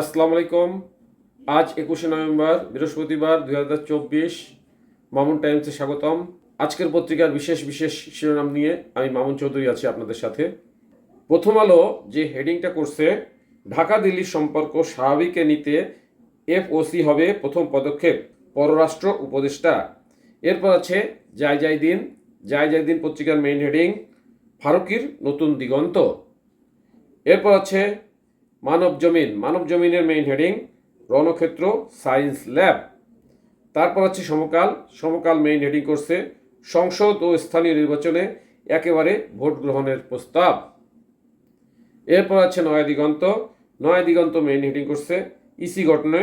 আসসালামু আলাইকুম। আজ একুশে নভেম্বর, বৃহস্পতিবার, দুই হাজার চব্বিশ, মামুন টাইমসে স্বাগতম। আজকের পত্রিকার বিশেষ বিশেষ শিরোনাম নিয়ে আমি মামুন চৌধুরী আছি আপনাদের সাথে। প্রথম আলো, যে হেডিংটা করছে ঢাকা দিল্লির সম্পর্ক স্বাভাবিকে নিতে এফওসি হবে প্রথম পদক্ষেপ, পররাষ্ট্র উপদেষ্টা। এরপর আছে যাই যাই দিন যাই যাই দিন পত্রিকার মেইন হেডিং ফারুকির নতুন দিগন্ত। এরপর আছে মানব জমিন, মানব জমিনের মেইন হেডিং রণক্ষেত্র সায়েন্স ল্যাব তারপর আছে সমকাল। সমকাল মেইন হেডিং করছে সংসদ ও স্থানীয় নির্বাচনে একেবারে ভোট গ্রহণের প্রস্তাব। এরপর আছে নয়া দিগন্ত। নয়া দিগন্ত মেইন হেডিং করছে ইসি গঠনে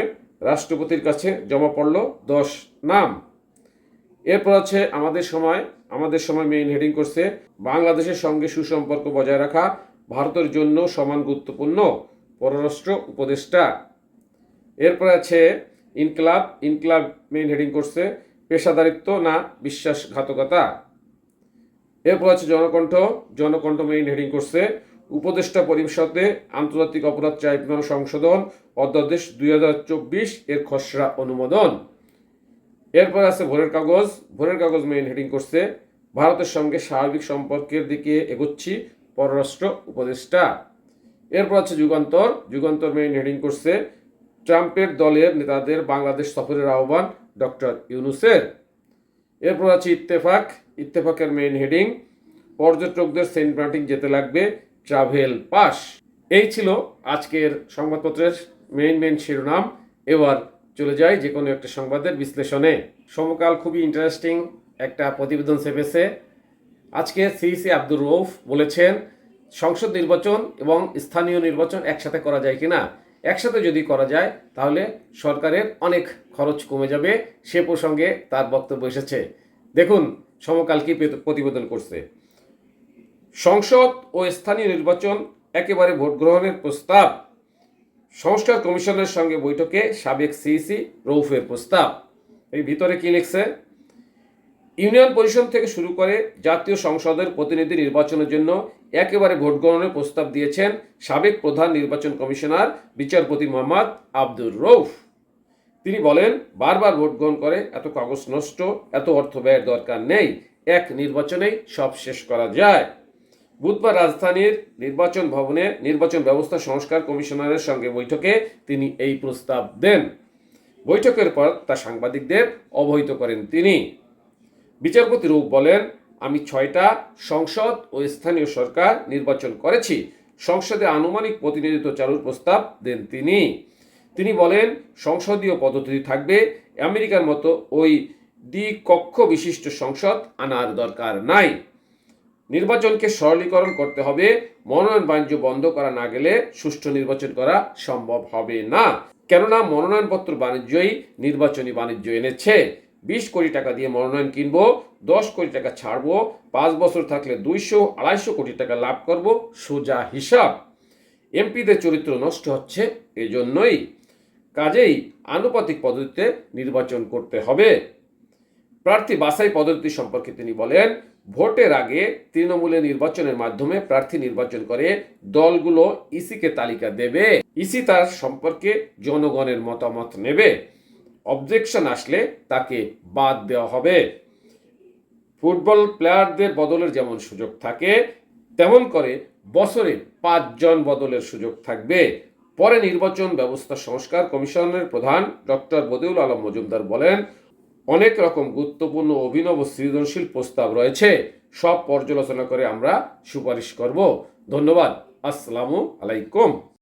রাষ্ট্রপতির কাছে জমা পড়ল দশ নাম। এরপর আছে আমাদের সময়। আমাদের সময় মেইন হেডিং করছে বাংলাদেশের সঙ্গে সুসম্পর্ক বজায় রাখা, ভারতের জন্য সমান গুরুত্বপূর্ণ। পররাষ্ট্র উপদেষ্টা। এরপর আছে ইনকলাব ইনকলাব মেইন হেডিং করছে পেশাদারিত্ব না বিশ্বাসঘাতকতা। এরপর আছে জনকণ্ঠ জনকণ্ঠ মেইন হেডিং করছে উপদেষ্টা পরিষদে আন্তর্জাতিক অপরাধ ট্রাইব্যুনাল সংশোধন অধ্যাদেশ দুই হাজার চব্বিশ এর খসড়া অনুমোদন। এরপর আছে ভোরের কাগজ ভোরের কাগজ মেইন হেডিং করছে ভারতের সঙ্গে স্বাভাবিক সম্পর্কের দিকে এগোচ্ছি পররাষ্ট্র উপদেষ্টা। এরপর আছে যুগান্তর। যুগান্তর মেইন হেডিং করছে ট্রাম্পের দলের নেতাদের বাংলাদেশ সফরের আহ্বান ডক্টর ইউনুসের। এরপর আছে ইত্তেফাক। ইত্তেফাকের মেইন হেডিং পর্যটকদের সেন্ট মার্টিন যেতে লাগবে ট্রাভেল পাস। এই ছিল আজকের সংবাদপত্রের মেইন মেইন শিরোনাম। এবার চলে যাই যে কোনো একটা সংবাদের বিশ্লেষণে। সমকাল খুবই ইন্টারেস্টিং একটা প্রতিবেদন চেপেছে আজকে সিসি আব্দুর রৌফ বলেছেন সংসদ নির্বাচন এবং স্থানীয় নির্বাচন একসাথে করা যায় কিনা? একসাথে যদি করা যায়, তাহলে সরকারের অনেক খরচ কমে যাবে। সে প্রসঙ্গে তার বক্তব্য এসেছে। দেখুন, সমকাল কি প্রতিবেদন করছে। সংসদ ও স্থানীয় নির্বাচন একেবারে ভোট গ্রহণের প্রস্তাব। সংস্কার কমিশনের সঙ্গে বৈঠকে সাবেক সিইসি রৌফের প্রস্তাব। এই ভিতরে কি লিখছে? ইউনিয়ন পরিষদ থেকে শুরু করে জাতীয় সংসদের প্রতিনিধি নির্বাচনের জন্য একেবারে ভোট গ্রহণের প্রস্তাব দিয়েছেন সাবেক প্রধান নির্বাচন কমিশনার, বিচারপতি মোহাম্মদ আব্দুর রৌফ তিনি বলেন, বারবার ভোট গ্রহণ করে এত কাগজ নষ্ট, এত অর্থ ব্যয়ের দরকার নেই, এক নির্বাচনেই সব শেষ করা যায়। বুধবার রাজধানীর নির্বাচন ভবনে নির্বাচন ব্যবস্থা সংস্কার কমিশনারের সঙ্গে বৈঠকে তিনি এই প্রস্তাব দেন। বৈঠকের পর তা সাংবাদিকদের অবহিত করেন তিনি। বিচারপতি রূপ বলেন, আমি ছয়টা সংসদ ও স্থানীয় সরকার নির্বাচন করেছি। সংসদে আনুমানিক প্রতিনিধিত্ব চালুর প্রস্তাব দেন তিনি। তিনি বলেন, সংসদীয় পদ্ধতি থাকবে, আমেরিকার মতো ওই দ্বি কক্ষ বিশিষ্ট সংসদ আনার দরকার নাই। নির্বাচনকে সরলীকরণ করতে হবে মনোনয়ন বাণিজ্য বন্ধ করা না গেলে সুষ্ঠু নির্বাচন করা সম্ভব হবে না। কেননা মনোনয়নপত্র বাণিজ্যই নির্বাচনী বাণিজ্য এনেছে। বিশ কোটি টাকা দিয়ে মনোনয়ন কিনবো, দশ কোটি টাকা ছাড়বো, পাঁচ বছর থাকলে দুইশো, আড়াইশো কোটি টাকা লাভ করব, সোজা হিসাব। এমপিদের চরিত্র নষ্ট হচ্ছে এজন্যই। কাজেই আনুপাতিক পদ্ধতিতে নির্বাচন করতে হবে। প্রার্থী বাছাই পদ্ধতি সম্পর্কে তিনি বলেন, ভোটের আগে তৃণমূলে নির্বাচনের মাধ্যমে প্রার্থী নির্বাচন করে দলগুলো ইসিকে তালিকা দেবে। ইসি তার সম্পর্কে জনগণের মতামত নেবে। অবজেকশন আসলে তাকে বাদ দেওয়া হবে। ফুটবল প্লেয়ারদের বদলের যেমন সুযোগ থাকে, তেমন করে বছরে পাঁচজন বদলের সুযোগ থাকবে। পরে নির্বাচন ব্যবস্থা সংস্কার কমিশনের প্রধান ডক্টর বদিউল আলম মজুমদার বলেন, অনেক রকম গুরুত্বপূর্ণ অভিনব সৃজনশীল প্রস্তাব রয়েছে। সব পর্যালোচনা করে আমরা সুপারিশ করব। ধন্যবাদ। আসসালামু আলাইকুম।